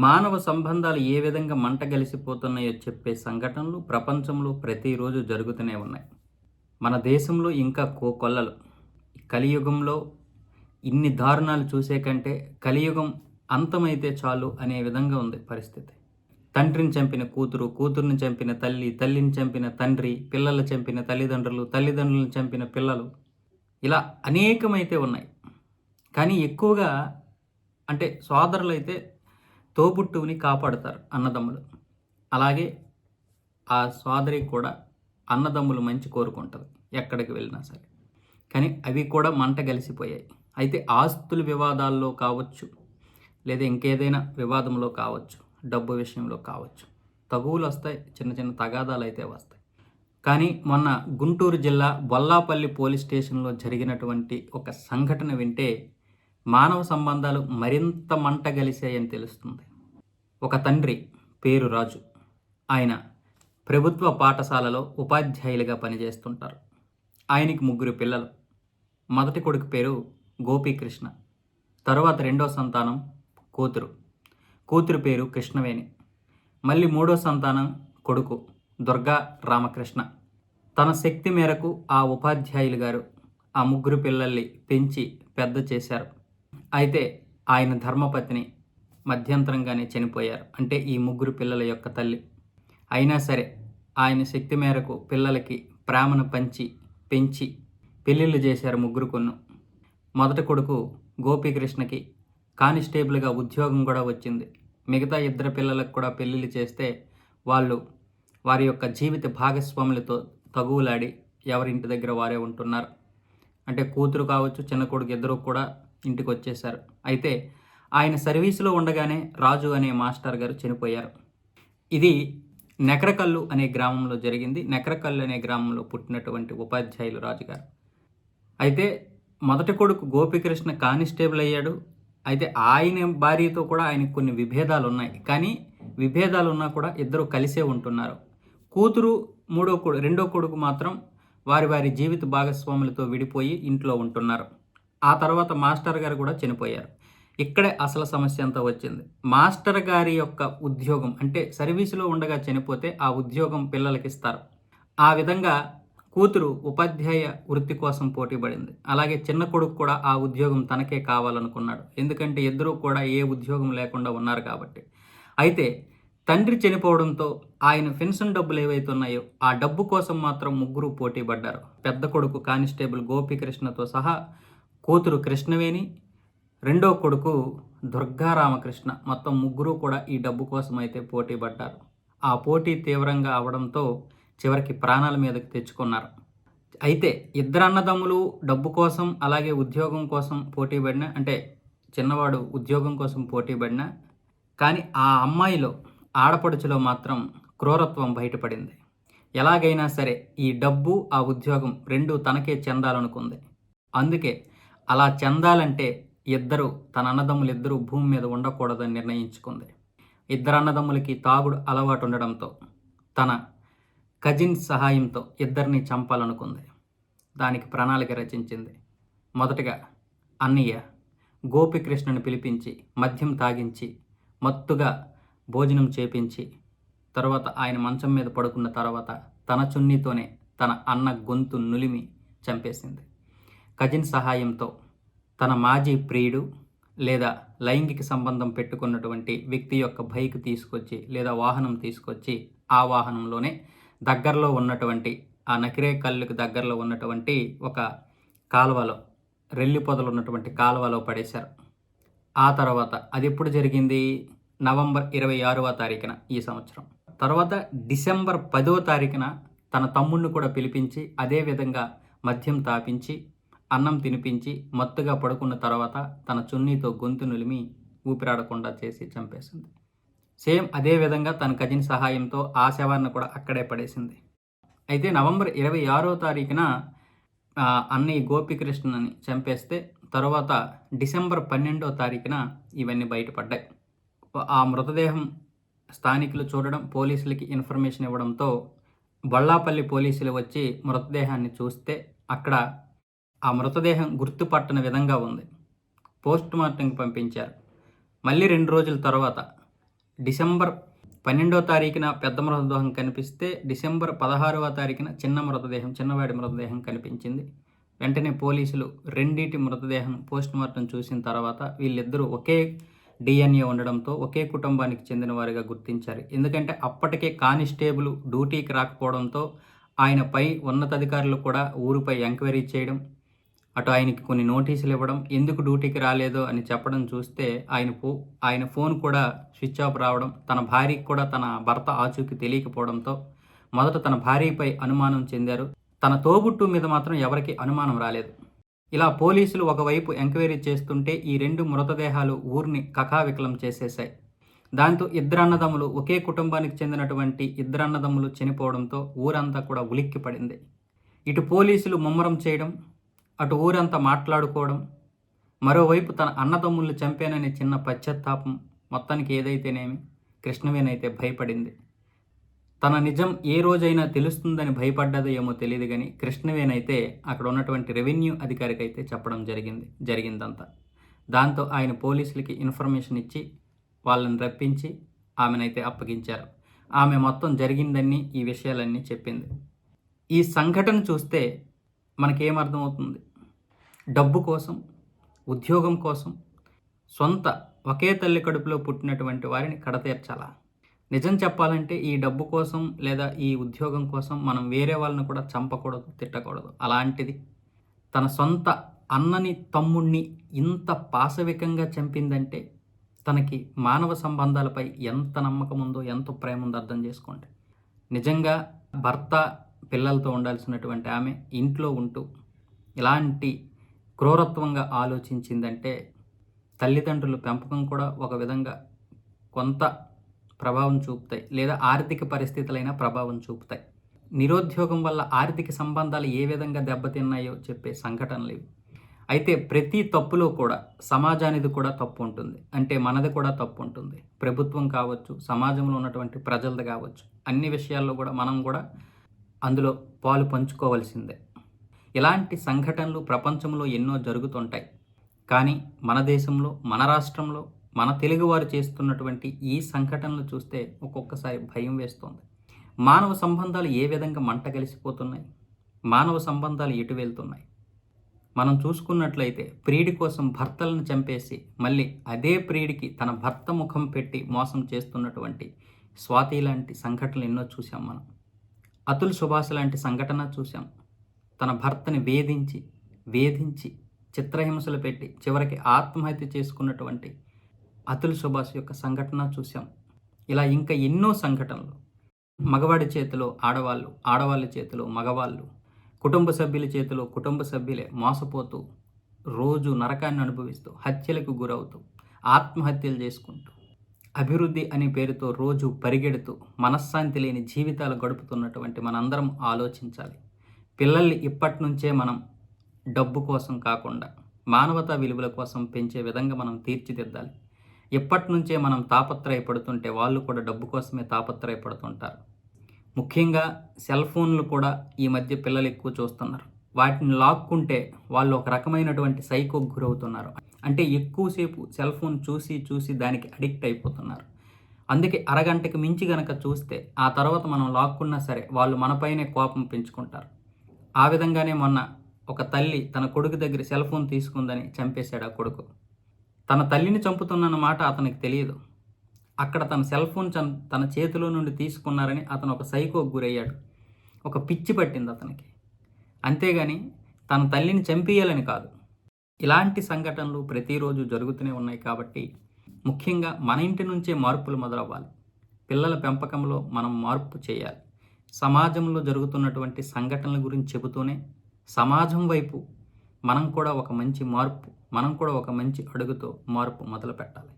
మానవ సంబంధాలు ఏ విధంగా మంట కలిసిపోతున్నాయో చెప్పే సంఘటనలు ప్రపంచంలో ప్రతిరోజు జరుగుతూనే ఉన్నాయి. మన దేశంలో ఇంకా కోకొల్లలు కలియుగంలో ఇన్ని దారుణాలు చూసే కంటే కలియుగం అంతమైతే చాలు అనే విధంగా ఉంది పరిస్థితి. తండ్రిని చంపిన కూతురు కూతురుని చంపిన తల్లి తల్లిని చంపిన తండ్రి పిల్లలు చంపిన తల్లిదండ్రులు తల్లిదండ్రులను చంపిన పిల్లలు. ఇలా అనేకమైతే ఉన్నాయి. కానీ ఎక్కువగా అంటే సోదరులు అయితే తోబుట్టువుని కాపాడుతారు అన్నదమ్ములు. అలాగే ఆ సోదరి కూడా అన్నదమ్ములు మంచి కోరుకుంటుంది ఎక్కడికి వెళ్ళినా సరే. కానీ అవి కూడా మంట కలిసిపోయాయి అయితే ఆస్తుల వివాదాల్లో కావచ్చు లేదా ఇంకేదైనా వివాదంలో కావచ్చు డబ్బు విషయంలో కావచ్చు తగువులు వస్తాయి చిన్న చిన్న తగాదాలు అయితే వస్తాయి. కానీ మొన్న గుంటూరు జిల్లా బొల్లాపల్లి పోలీస్ స్టేషన్లో జరిగినటువంటి ఒక సంఘటన వింటే మానవ సంబంధాలు మరింత మంట గలిసాయని తెలుస్తుంది. ఒక తండ్రి పేరు రాజు. ఆయన ప్రభుత్వ పాఠశాలలో ఉపాధ్యాయులుగా పనిచేస్తుంటారు. ఆయనకి ముగ్గురు పిల్లలు. మొదటి కొడుకు పేరు గోపీకృష్ణ. తరువాత రెండో సంతానం కూతురు. కూతురు పేరు కృష్ణవేణి. మళ్ళీ మూడో సంతానం కొడుకు దుర్గా రామకృష్ణ. తన శక్తి మేరకు ఆ ఉపాధ్యాయులు గారు ఆ ముగ్గురు పిల్లల్ని పెంచి పెద్ద చేశారు. అయితే ఆయన ధర్మపత్ని మధ్యంతరంగానే చనిపోయారు. అంటే ఈ ముగ్గురు పిల్లల యొక్క తల్లి. అయినా సరే ఆయన శక్తి మేరకు పిల్లలకి ప్రేమను పంచి పెంచి పెళ్ళిళ్ళు చేశారు ముగ్గురు కొన్ను. మొదటి కొడుకు గోపీకృష్ణకి కానిస్టేబుల్గా ఉద్యోగం కూడా వచ్చింది. మిగతా ఇద్దరు పిల్లలకు కూడా పెళ్ళిళ్ళు చేస్తే వాళ్ళు వారి యొక్క జీవిత భాగస్వాములతో తగువులాడి ఎవరింటి దగ్గర వారే ఉంటున్నారు. అంటే కూతురు కావచ్చు చిన్న కొడుకు ఇద్దరు కూడా ఇంటికి వచ్చేసారు అయితే ఆయన సర్వీసులో ఉండగానే రాజు అనే మాస్టర్ గారు చనిపోయారు. ఇది నెకరకల్లు అనే గ్రామంలో జరిగింది. నెకరకల్లు అనే గ్రామంలో పుట్టినటువంటి ఉపాధ్యాయులు రాజుగారు అయితే మొదటి కొడుకు గోపికృష్ణ కానిస్టేబుల్ అయ్యాడు. అయితే ఆయన భార్యతో కూడా ఆయనకు కొన్ని విభేదాలు ఉన్నాయి. కానీ విభేదాలు ఉన్నా కూడా ఇద్దరు కలిసే ఉంటున్నారు. కూతురు మూడో కొడు రెండో కొడుకు మాత్రం వారి వారి జీవిత భాగస్వాములతో విడిపోయి ఇంట్లో ఉంటున్నారు. ఆ తర్వాత మాస్టర్ గారు కూడా చనిపోయారు. ఇక్కడే అసలు సమస్య అంతా వచ్చింది. మాస్టర్ గారి యొక్క ఉద్యోగం అంటే సర్వీసులో ఉండగా చనిపోతే ఆ ఉద్యోగం పిల్లలకి ఇస్తారు. ఆ విధంగా కూతురు ఉపాధ్యాయ వృత్తి కోసం పోటీపడింది అలాగే చిన్న కొడుకు కూడా ఆ ఉద్యోగం తనకే కావాలనుకున్నాడు. ఎందుకంటే ఇద్దరూ కూడా ఏ ఉద్యోగం లేకుండా ఉన్నారు కాబట్టి. అయితే తండ్రి చనిపోవడంతో ఆయన పెన్షన్ డబ్బులు ఏవైతే ఉన్నాయో ఆ డబ్బు కోసం మాత్రం ముగ్గురు పోటీ పడ్డారు. పెద్ద కొడుకు కానిస్టేబుల్ గోపికృష్ణతో సహా కూతురు కృష్ణవేణి రెండో కొడుకు దుర్గారామకృష్ణ. మొత్తం ముగ్గురు కూడా ఈ డబ్బు కోసం అయితే పోటీ పడ్డారు. ఆ పోటీ తీవ్రంగా అవడంతో చివరికి ప్రాణాల మీదకి తెచ్చుకున్నారు. అయితే ఇద్దరు అన్నదమ్ములు డబ్బు కోసం అలాగే ఉద్యోగం కోసం పోటీ పడిన అంటే చిన్నవాడు ఉద్యోగం కోసం పోటీ పడిన కానీ ఆ అమ్మాయిలో ఆడపడుచులో మాత్రం క్రూరత్వం బయటపడింది. ఎలాగైనా సరే ఈ డబ్బు ఆ ఉద్యోగం రెండు తనకే చెందాలనుకుంది. అందుకే అలా చెందాలంటే ఇద్దరు తన అన్నదమ్ములు ఇద్దరు భూమి మీద ఉండకూడదని నిర్ణయించుకుంది. ఇద్దరు అన్నదమ్ములకి తాగుడు అలవాటు ఉండడంతో తన కజిన్ సహాయంతో ఇద్దరిని చంపాలనుకుంది. దానికి ప్రణాళిక రచించింది. మొదటగా అన్నయ్య గోపికృష్ణను పిలిపించి మద్యం తాగించి మత్తుగా భోజనం చేపించి తర్వాత ఆయన మంచం మీద పడుకున్న తర్వాత తన చున్నీతోనే తన అన్న గొంతు నులిమి చంపేసింది. కజిన్ సహాయంతో తన మాజీ ప్రియుడు లేదా లైంగిక సంబంధం పెట్టుకున్నటువంటి వ్యక్తి యొక్క బైక్ తీసుకొచ్చి లేదా వాహనం తీసుకొచ్చి ఆ వాహనంలోనే దగ్గరలో ఉన్నటువంటి ఆ నకిరే కళ్ళుకి దగ్గరలో ఉన్నటువంటి ఒక కాలువలో రెల్లి పొదలు ఉన్నటువంటి కాలువలో పడేశారు. ఆ తర్వాత అది ఎప్పుడు జరిగింది? నవంబర్ ఇరవై ఆరవ తారీఖున ఈ సంవత్సరం. తర్వాత డిసెంబర్ పదవ తారీఖున తన తమ్ముడిని కూడా పిలిపించి అదే విధంగా మద్యం తాపించి అన్నం తినిపించి మత్తుగా పడుకున్న తర్వాత తన చున్నీతో గొంతు నులిమి ఊపిరాడకుండా చేసి చంపేసింది. సేమ్ అదే విధంగా తన కజిన్ సహాయంతో ఆ శవాన్ని కూడా అక్కడే పడేసింది. అయితే నవంబర్ ఇరవై ఆరో తారీఖున అన్నయ్య గోపికృష్ణని చంపేస్తే తర్వాత డిసెంబర్ పన్నెండో తారీఖున ఇవన్నీ బయటపడ్డాయి. ఆ మృతదేహం స్థానికులు చూడడం పోలీసులకి ఇన్ఫర్మేషన్ ఇవ్వడంతో బళ్ళాపల్లి పోలీసులు వచ్చి మృతదేహాన్ని చూస్తే అక్కడ ఆ మృతదేహం గుర్తుపట్టని విధంగా ఉంది. పోస్ట్ మార్టంకి పంపించారు. మళ్ళీ రెండు రోజుల తర్వాత డిసెంబర్ పన్నెండో తారీఖున పెద్ద మృతదేహం కనిపిస్తే డిసెంబర్ పదహారవ తారీఖున చిన్న మృతదేహం చిన్నవాడి మృతదేహం కనిపించింది. వెంటనే పోలీసులు రెండిటి మృతదేహం పోస్ట్ మార్టం చూసిన తర్వాత వీళ్ళిద్దరూ ఒకే డిఎన్ఏ ఉండడంతో ఒకే కుటుంబానికి చెందిన వారిగా గుర్తించారు. ఎందుకంటే అప్పటికే కానిస్టేబుల్ డ్యూటీకి రాకపోవడంతో ఆయనపై ఉన్నతాధికారులు కూడా ఊరిపై ఎంక్వైరీ చేయడం అటు ఆయనకి కొన్ని నోటీసులు ఇవ్వడం ఎందుకు డ్యూటీకి రాలేదో అని చెప్పడం చూస్తే ఆయన ఫో ఆయన ఫోన్ కూడా స్విచ్ ఆఫ్ రావడం తన భార్యకి కూడా తన భర్త ఆచూకీ తెలియకపోవడంతో మొదట తన భార్యపై అనుమానం చెందారు. తన తోబుట్టు మీద మాత్రం ఎవరికి అనుమానం రాలేదు. ఇలా పోలీసులు ఒకవైపు ఎంక్వైరీ చేస్తుంటే ఈ రెండు మృతదేహాలు ఊరిని కకావికలం చేసేశాయి. దాంతో ఇద్దరు అన్నదమ్ములు ఒకే కుటుంబానికి చెందినటువంటి ఇద్దరు అన్నదమ్ములు చనిపోవడంతో ఊరంతా కూడా ఉలిక్కి పడింది ఇటు పోలీసులు ముమ్మరం చేయడం అటు ఊరంతా మాట్లాడుకోవడం మరోవైపు తన అన్నదమ్ముళ్ళు చంపాననే చిన్న పశ్చాత్తాపం మొత్తానికి ఏదైతేనేమి కృష్ణవేనైతే భయపడింది. తన నిజం ఏ రోజైనా తెలుస్తుందని భయపడ్డదో ఏమో తెలియదు కానీ కృష్ణవేనైతే అక్కడ ఉన్నటువంటి రెవెన్యూ అధికారికి అయితే చెప్పడం జరిగింది జరిగిందంతా. దాంతో ఆయన పోలీసులకి ఇన్ఫర్మేషన్ ఇచ్చి వాళ్ళని రప్పించి ఆమెనైతే అప్పగించారు. ఆమె మొత్తం జరిగిందని ఈ విషయాలన్నీ చెప్పింది. ఈ సంఘటన చూస్తే మనకేమర్థమవుతుంది? డబ్బు కోసం ఉద్యోగం కోసం సొంత ఒకే తల్లి కడుపులో పుట్టినటువంటి వారిని కడతీర్చాలా నిజం చెప్పాలంటే ఈ డబ్బు కోసం లేదా ఈ ఉద్యోగం కోసం మనం వేరే వాళ్ళని కూడా చంపకూడదు తిట్టకూడదు. అలాంటిది తన సొంత అన్నని తమ్ముణ్ణి ఇంత పాశవికంగా చంపిందంటే తనకి మానవ సంబంధాలపై ఎంత నమ్మకం ఉందో ఎంత ప్రేమ ఉందో అర్థం చేసుకోండి. నిజంగా భర్త పిల్లలతో ఉండాల్సినటువంటి ఆమె ఇంట్లో ఉంటూ ఇలాంటి క్రూరత్వంగా ఆలోచించిందంటే తల్లిదండ్రులు పెంపకం కూడా ఒక విధంగా కొంత ప్రభావం చూపుతాయి లేదా ఆర్థిక పరిస్థితులైనా ప్రభావం చూపుతాయి. నిరుద్యోగం వల్ల ఆర్థిక సంబంధాలు ఏ విధంగా దెబ్బతిన్నాయో చెప్పే సంఘటనలు ఇవి. అయితే ప్రతి తప్పులో కూడా సమాజానిది కూడా తప్పు ఉంటుంది. అంటే మనది కూడా తప్పు ఉంటుంది. ప్రభుత్వం కావచ్చు సమాజంలో ఉన్నటువంటి ప్రజలది కావచ్చు అన్ని విషయాల్లో కూడా మనం కూడా అందులో పాలు పంచుకోవాల్సిందే. ఇలాంటి సంఘటనలు ప్రపంచంలో ఎన్నో జరుగుతుంటాయి. కానీ మన దేశంలో మన రాష్ట్రంలో మన తెలుగువారు చేస్తున్నటువంటి ఈ సంఘటనలు చూస్తే ఒక్కొక్కసారి భయం వేస్తుంది. మానవ సంబంధాలు ఏ విధంగా మంట కలిసిపోతున్నాయి? మానవ సంబంధాలు ఎటు వెళ్తున్నాయి? మనం చూసుకున్నట్లయితే ప్రియుడి కోసం భర్తలను చంపేసి మళ్ళీ అదే ప్రియుడికి తన భర్త ముఖం పెట్టి మోసం చేస్తున్నటువంటి స్వాతి లాంటి సంఘటనలు ఎన్నో చూసాం మనం. అతుల్ సుభాష్ లాంటి సంఘటన చూసాం తన భర్తని వేధించి వేధించి చిత్రహింసలు పెట్టి చివరికి ఆత్మహత్య చేసుకున్నటువంటి అతుల్ సుభాష్ యొక్క సంఘటన చూసాం ఇలా ఇంకా ఎన్నో సంఘటనలు. మగవాడి చేతిలో ఆడవాళ్ళు ఆడవాళ్ళ చేతిలో మగవాళ్ళు కుటుంబ సభ్యుల చేతిలో కుటుంబ సభ్యులే మోసపోతూ రోజు నరకాన్ని అనుభవిస్తూ హత్యలకు గురవుతూ ఆత్మహత్యలు చేసుకుంటూ అభివృద్ధి అనే పేరుతో రోజు పరిగెడుతూ మనశ్శాంతి లేని జీవితాలు గడుపుతున్నటువంటి మనందరం ఆలోచించాలి. పిల్లల్ని ఇప్పటి నుంచే మనం డబ్బు కోసం కాకుండా మానవతా విలువల కోసం పెంచే విధంగా మనం తీర్చిదిద్దాలి. ఇప్పటి నుంచే మనం తాపత్రయపడుతుంటే వాళ్ళు కూడా డబ్బు కోసమే తాపత్రయపడుతుంటారు. ముఖ్యంగా సెల్ ఫోన్లు కూడా ఈ మధ్య పిల్లలు ఎక్కువ చూస్తున్నారు. వాటిని లాక్కుంటే వాళ్ళు ఒక రకమైనటువంటి సైకోకు గురవుతున్నారు. అంటే ఎక్కువసేపు సెల్ ఫోన్ చూసి చూసి దానికి అడిక్ట్ అయిపోతున్నారు. అందుకే అరగంటకి మించి గనక చూస్తే ఆ తర్వాత మనం లాక్కున్నా సరే వాళ్ళు మనపైనే కోపం పెంచుకుంటారు. ఆ విధంగానే మొన్న ఒక తల్లి తన కొడుకు దగ్గర సెల్ ఫోన్ తీసుకుందని చంపేశాడు ఆ కొడుకు. తన తల్లిని చంపుతున్న మాట అతనికి తెలియదు. అక్కడ తన సెల్ ఫోన్ తన చేతిలో నుండి తీసుకున్నారని అతను ఒక సైకో గురయ్యాడు. ఒక పిచ్చి పట్టింది అతనికి. అంతేగాని తన తల్లిని చంపేయాలని కాదు. ఇలాంటి సంఘటనలు ప్రతిరోజు జరుగుతూనే ఉన్నాయి కాబట్టి ముఖ్యంగా మన ఇంటి నుంచే మార్పులు మొదలవ్వాలి. పిల్లల పెంపకంలో మనం మార్పు చేయాలి. సమాజంలో జరుగుతున్నటువంటి సంఘటనల గురించి చెబుతూనే సమాజం వైపు మనం కూడా ఒక మంచి మార్పు మనం కూడా ఒక మంచి అడుగుతో మార్పు మొదలు పెట్టాలి